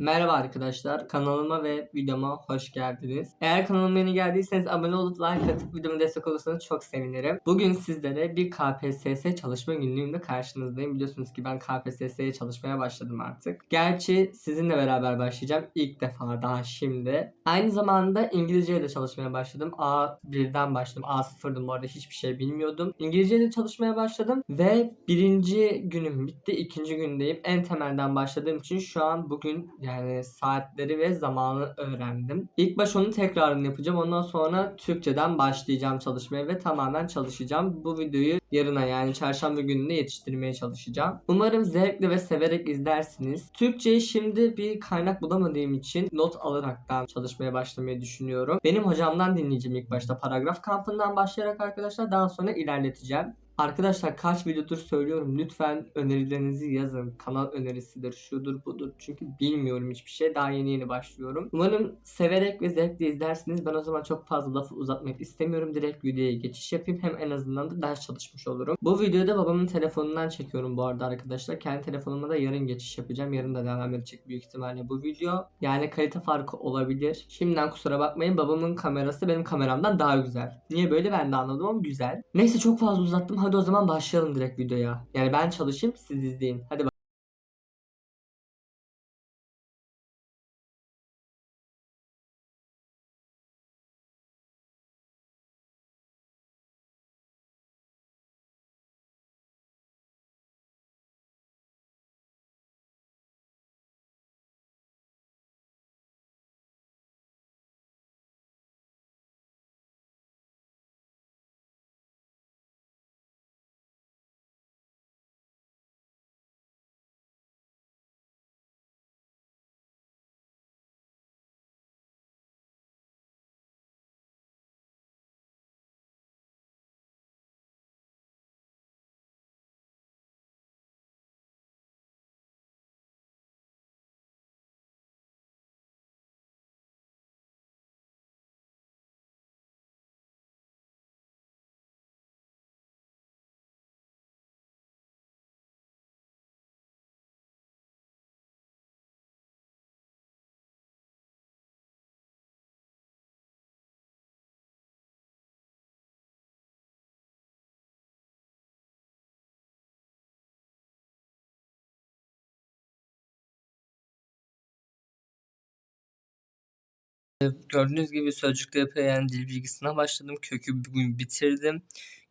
Merhaba arkadaşlar, kanalıma ve videoma hoş geldiniz. Eğer kanalıma yeni geldiyseniz abone olup like atıp videoma destek olursanız çok sevinirim. Bugün sizlere bir KPSS çalışma günlüğümle karşınızdayım. Biliyorsunuz ki ben KPSS'ye çalışmaya başladım artık. Gerçi sizinle beraber başlayacağım ilk defa daha şimdi. Aynı zamanda İngilizceyle de çalışmaya başladım. A1'den başladım. A0'dım bu arada hiçbir şey bilmiyordum. İngilizceyle çalışmaya başladım ve birinci günüm bitti. ikinci gündeyim. En temelden başladığım için şu an bugün yani saatleri ve zamanı öğrendim. İlk baş onun tekrarını yapacağım. Ondan sonra Türkçeden başlayacağım çalışmaya ve tamamen çalışacağım. Bu videoyu yarına yani çarşamba gününe yetiştirmeye çalışacağım. Umarım zevkle ve severek izlersiniz. Türkçeyi şimdi bir kaynak bulamadığım için not alaraktan çalışmaya başlamayı düşünüyorum. Benim hocamdan dinleyeceğim ilk başta paragraf kampından başlayarak arkadaşlar daha sonra ilerleteceğim. Arkadaşlar kaç videodur söylüyorum lütfen önerilerinizi yazın. Kanal önerisidir, şudur budur. Çünkü bilmiyorum hiçbir şey. Daha yeni yeni başlıyorum. Umarım severek ve zevkle izlersiniz. Ben o zaman çok fazla lafı uzatmak istemiyorum. Direkt videoya geçiş yapayım. Hem en azından da ders çalışmış olurum. Bu videoda babamın telefonundan çekiyorum bu arada arkadaşlar. Kendi telefonuma da yarın geçiş yapacağım. Yarın da devam edecek büyük ihtimalle bu video. Yani kalite farkı olabilir. Şimdiden kusura bakmayın. Babamın kamerası benim kameramdan daha güzel. Niye böyle ben de anladım ama güzel. Neyse çok fazla uzattım. Hadi o zaman başlayalım direkt videoya. Yani ben çalışayım siz izleyin. Hadi Gördüğünüz gibi sözcükte yapıya yani dil bilgisine başladım. Kökü bugün bitirdim.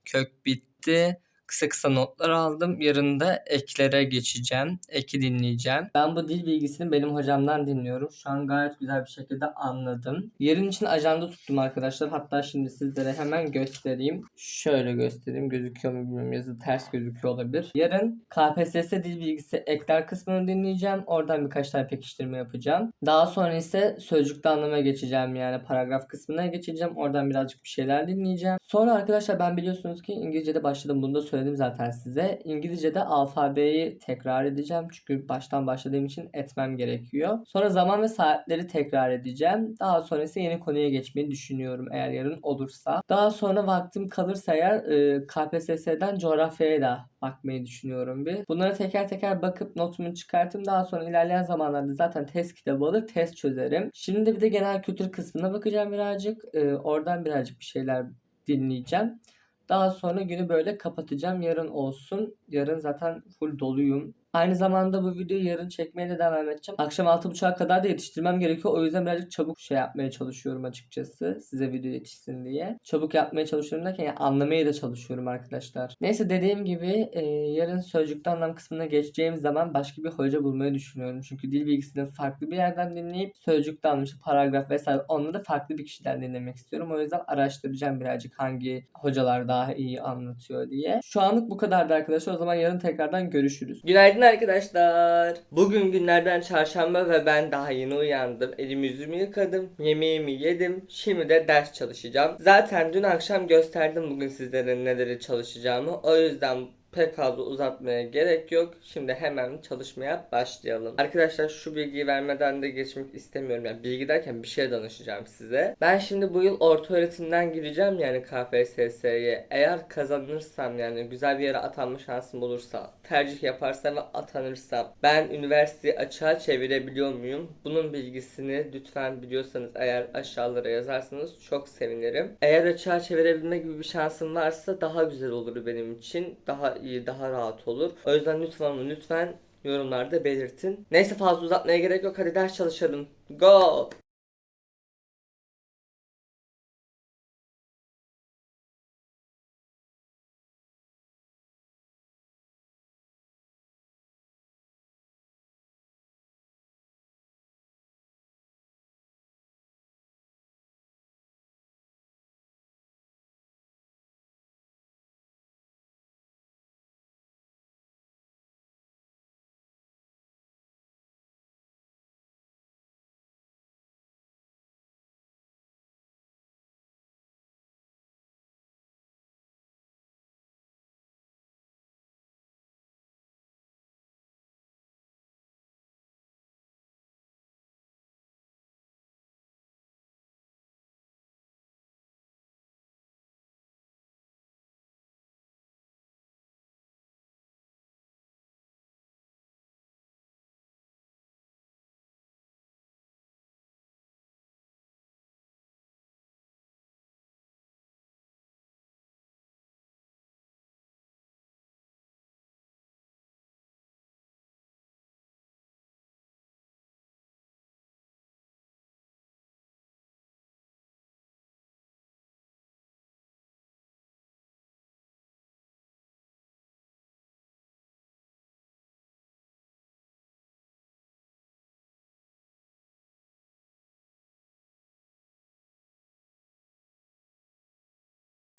Kök bitti. Kısa kısa notlar aldım. Yarın da eklere geçeceğim. Eki dinleyeceğim. Ben bu dil bilgisini benim hocamdan dinliyorum. Şu an gayet güzel bir şekilde anladım. Yarın için ajanda tuttum arkadaşlar. Hatta şimdi sizlere hemen göstereyim. Şöyle göstereyim. Gözüküyor mu bilmiyorum. Yazı ters gözüküyor olabilir. Yarın KPSS dil bilgisi ekler kısmını dinleyeceğim. Oradan birkaç tane pekiştirme yapacağım. Daha sonra ise sözcükte anlamaya geçeceğim. Yani paragraf kısmına geçeceğim. Oradan birazcık bir şeyler dinleyeceğim. Sonra arkadaşlar ben biliyorsunuz ki İngilizce'de başladım. Bunu da söyledim zaten size. İngilizce'de alfabeyi tekrar edeceğim. Çünkü baştan başladığım için etmem gerekiyor. Sonra zaman ve saatleri tekrar edeceğim. Daha sonra yeni konuya geçmeyi düşünüyorum eğer yarın olursa. Daha sonra vaktim kalırsa eğer e, KPSS'den coğrafyaya da bakmayı düşünüyorum bir. Bunlara teker teker bakıp notumu çıkartım. Daha sonra ilerleyen zamanlarda zaten test kitabı alır test çözerim. Şimdi bir de genel kültür kısmına bakacağım birazcık. E, oradan birazcık bir şeyler dinleyeceğim. Daha sonra günü böyle kapatacağım. Yarın olsun. Yarın zaten full doluyum. Aynı zamanda bu videoyu yarın çekmeye de devam edeceğim. Akşam 6.30'a kadar da yetiştirmem gerekiyor. O yüzden birazcık çabuk şey yapmaya çalışıyorum açıkçası. Size video yetişsin diye. Çabuk yapmaya çalışıyorum derken yani anlamaya da çalışıyorum arkadaşlar. Neyse dediğim gibi e, yarın sözcükte anlam kısmına geçeceğim zaman başka bir hoca bulmayı düşünüyorum. Çünkü dil bilgisini farklı bir yerden dinleyip sözcükte anlamış paragraf vesaire onları farklı bir kişiden dinlemek istiyorum. O yüzden araştıracağım birazcık hangi hocalar daha iyi anlatıyor diye. Şu anlık bu kadardı arkadaşlar. O zaman yarın tekrardan görüşürüz. Günaydın arkadaşlar. Bugün günlerden çarşamba ve ben daha yeni uyandım. Elimi yüzümü yıkadım. Yemeğimi yedim. Şimdi de ders çalışacağım. Zaten dün akşam gösterdim bugün sizlere neleri çalışacağımı. O yüzden pek fazla uzatmaya gerek yok. Şimdi hemen çalışmaya başlayalım. Arkadaşlar şu bilgiyi vermeden de geçmek istemiyorum. Yani bilgi derken bir şey danışacağım size. Ben şimdi bu yıl orta öğretimden gireceğim yani KPSS'ye. Eğer kazanırsam yani güzel bir yere atanma şansım olursa tercih yaparsam ve atanırsam ben üniversiteyi açığa çevirebiliyor muyum? Bunun bilgisini lütfen biliyorsanız eğer aşağılara yazarsanız çok sevinirim. Eğer açığa çevirebilme gibi bir şansım varsa daha güzel olur benim için. Daha iyi, daha rahat olur. O yüzden lütfen ama lütfen yorumlarda belirtin. Neyse fazla uzatmaya gerek yok. Hadi ders çalışalım. Go!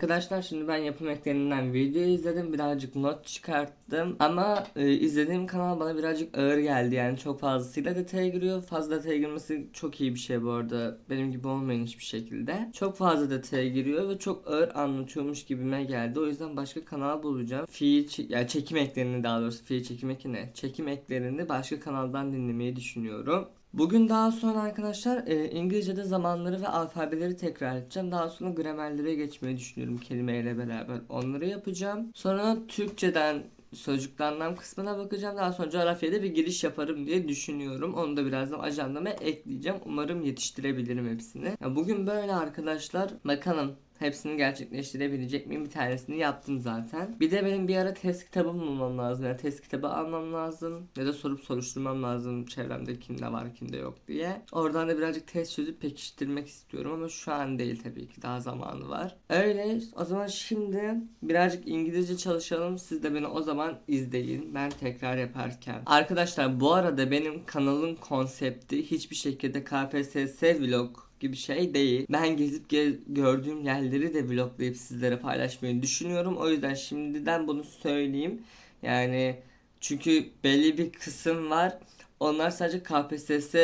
Arkadaşlar şimdi ben yapım eklerinden video izledim birazcık not çıkarttım. Ama e, izlediğim kanal bana birazcık ağır geldi. Yani çok fazlasıyla detaya giriyor. Fazla detaya girmesi çok iyi bir şey bu arada. Benim gibi olmayın hiçbir şekilde. Çok fazla detaya giriyor ve çok ağır anlatıyormuş gibime geldi. O yüzden başka kanal bulacağım. Fiil yani çekim eklerini daha doğrusu fiil çekim eki ne çekim eklerini başka kanaldan dinlemeyi düşünüyorum Bugün daha sonra arkadaşlar e, İngilizce'de zamanları ve alfabeleri tekrar edeceğim. Daha sonra gramerlere geçmeyi düşünüyorum kelimeyle beraber. Onları yapacağım. Sonra Türkçeden sözcükte anlam kısmına bakacağım. Daha sonra coğrafyada bir giriş yaparım diye düşünüyorum. Onu da birazdan ajandama ekleyeceğim. Umarım yetiştirebilirim hepsini. Ya bugün böyle arkadaşlar. Bakalım Hepsini gerçekleştirebilecek miyim? Bir tanesini yaptım zaten. Bir de benim bir ara test kitabım bulmam lazım. Yani test kitabı almam lazım. Ya da sorup soruşturmam lazım çevremde kimde var kimde yok diye. Oradan da birazcık test çözüp pekiştirmek istiyorum ama şu an değil tabii ki. Daha zamanı var. Öyle. O zaman şimdi birazcık İngilizce çalışalım. Siz de beni o zaman izleyin. Ben tekrar yaparken. Arkadaşlar bu arada benim kanalın konsepti hiçbir şekilde KPSS vlog gibi şey değil. Ben gezip ge- gördüğüm yerleri de vloglayıp sizlere paylaşmayı düşünüyorum. O yüzden şimdiden bunu söyleyeyim. Yani çünkü belli bir kısım var. Onlar sadece KPSS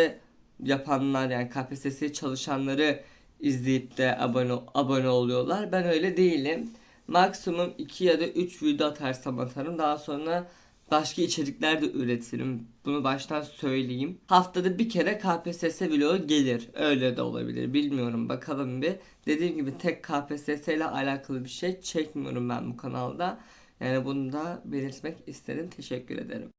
yapanlar yani KPSS çalışanları izleyip de abone abone oluyorlar. Ben öyle değilim. Maksimum 2 ya da 3 video atarsam atarım. Daha sonra başka içerikler de üretirim. Bunu baştan söyleyeyim. Haftada bir kere KPSS vlogu gelir. Öyle de olabilir. Bilmiyorum bakalım bir. Dediğim gibi tek KPSS ile alakalı bir şey çekmiyorum ben bu kanalda. Yani bunu da belirtmek istedim. Teşekkür ederim.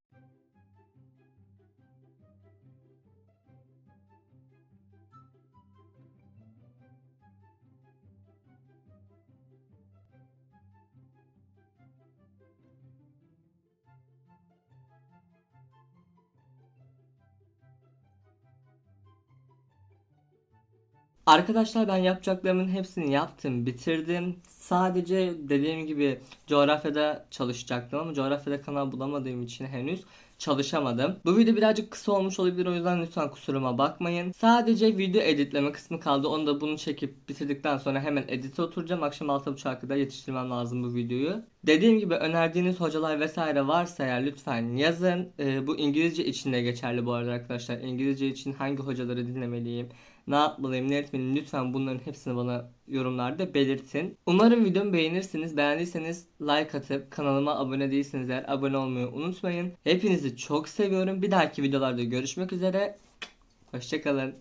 Arkadaşlar ben yapacaklarımın hepsini yaptım, bitirdim. Sadece dediğim gibi coğrafyada çalışacaktım ama coğrafyada kanal bulamadığım için henüz çalışamadım. Bu video birazcık kısa olmuş olabilir o yüzden lütfen kusuruma bakmayın. Sadece video editleme kısmı kaldı. Onu da bunu çekip bitirdikten sonra hemen edite oturacağım. Akşam 6.30'a kadar yetiştirmem lazım bu videoyu. Dediğim gibi önerdiğiniz hocalar vesaire varsa eğer lütfen yazın. Ee, bu İngilizce için de geçerli bu arada arkadaşlar. İngilizce için hangi hocaları dinlemeliyim? Ne yapmalıyım, ne etmeliyim lütfen bunların hepsini bana yorumlarda belirtin. Umarım videomu beğenirsiniz. Beğendiyseniz like atıp kanalıma abone değilseniz eğer abone olmayı unutmayın. Hepinizi çok seviyorum. Bir dahaki videolarda görüşmek üzere. Hoşçakalın.